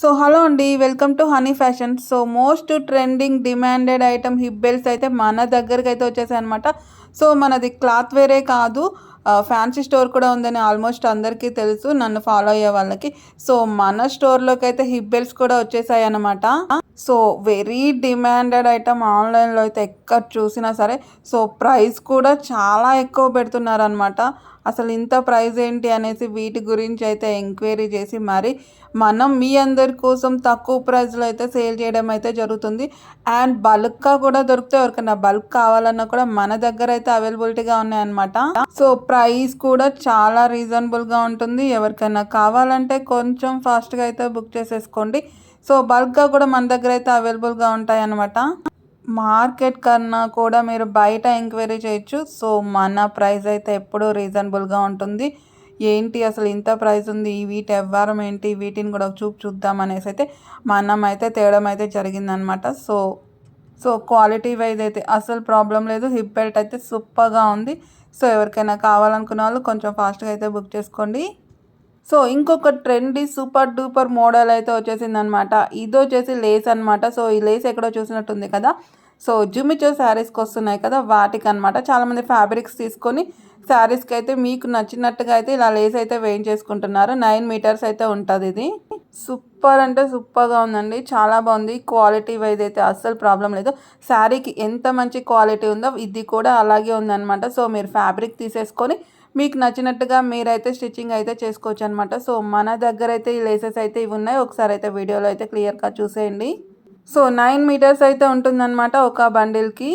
So hello అండి welcome to Honey Fashion. So most trending demanded item hip belts అయితే మన దగ్గరికి అయితే వచ్చేసాయి అనమాట సో మనది క్లాత్ వేరే కాదు ఫ్యాన్సీ స్టోర్ కూడా ఉందని ఆల్మోస్ట్ అందరికీ తెలుసు నన్ను ఫాలో అయ్యే వాళ్ళకి. సో మన స్టోర్లోకి అయితే హిప్ బెల్ట్స్ కూడా వచ్చేసాయి అనమాట సో వెరీ డిమాండెడ్ ఐటమ్ ఆన్లైన్లో అయితే ఎక్కడ చూసినా సరే. సో ప్రైస్ కూడా చాలా ఎక్కువ పెడుతున్నారు అనమాట అసలు ఇంత ప్రైస్ ఏంటి అనేసి వీటి గురించి అయితే ఎంక్వైరీ చేసి మరి మనం మీ అందరి కోసం తక్కువ ప్రైస్లో అయితే సేల్ చేయడం అయితే జరుగుతుంది. అండ్ బల్క్గా కూడా దొరికితే ఎవరికైనా బల్క్ కావాలన్నా కూడా మన దగ్గర అయితే అవైలబిలిటీగా ఉన్నాయన్నమాట. సో ప్రైస్ కూడా చాలా రీజనబుల్గా ఉంటుంది. ఎవరికైనా కావాలంటే కొంచెం ఫాస్ట్గా అయితే బుక్ చేసేసుకోండి. సో బల్క్గా కూడా మన దగ్గర దగ్గర అయితే అవైలబుల్గా ఉంటాయి అన్నమాట మార్కెట్ కన్నా కూడా మీరు బయట ఎంక్వైరీ చేయొచ్చు. సో మన ప్రైస్ అయితే ఎప్పుడూ రీజనబుల్గా ఉంటుంది. ఏంటి అసలు ఇంత ప్రైస్ ఉంది? వీటి ఎవ్వరం ఏంటి? వీటిని కూడా చూపు చూద్దాం అనేసి అయితే మనం అయితే తేవడం అయితే జరిగిందనమాట సో సో క్వాలిటీ వైజ్ అయితే అసలు ప్రాబ్లం లేదు. హిప్ బెల్ట్ అయితే సూపర్గా ఉంది. సో ఎవరికైనా కావాలనుకున్న వాళ్ళు కొంచెం ఫాస్ట్గా అయితే బుక్ చేసుకోండి. సో ఇంకొక ట్రెండీ సూపర్ డూపర్ మోడల్ అయితే వచ్చేసింది అనమాట ఇది వచ్చేసి లేస్ అనమాట సో ఈ లేస్ ఎక్కడో చూసినట్టుంది కదా. సో జుమిచో శారీస్కి వస్తున్నాయి కదా వాటికి అనమాట చాలామంది ఫ్యాబ్రిక్స్ తీసుకొని శారీస్కి అయితే మీకు నచ్చినట్టుగా అయితే ఇలా లేస్ అయితే వేయించేసుకుంటున్నారు. నైన్ మీటర్స్ అయితే ఉంటుంది ఇది. సూపర్ అంటే సూపర్గా ఉందండి. చాలా బాగుంది. క్వాలిటీ వైజ్ అయితే అస్సలు ప్రాబ్లం లేదు. శారీకి ఎంత మంచి క్వాలిటీ ఉందో ఇది కూడా అలాగే ఉందన్నమాట. సో మీరు ఫ్యాబ్రిక్ తీసేసుకొని మీకు నచ్చినట్టుగా మీరైతే స్టిచ్చింగ్ అయితే చేసుకోవచ్చు అనమాట సో మన దగ్గర అయితే ఈ లేసెస్ అయితే ఇవి ఉన్నాయి. ఒకసారి అయితే వీడియోలో అయితే క్లియర్గా చూసేయండి. సో నైన్ మీటర్స్ అయితే ఉంటుందన్నమాట ఒక బండిల్కి.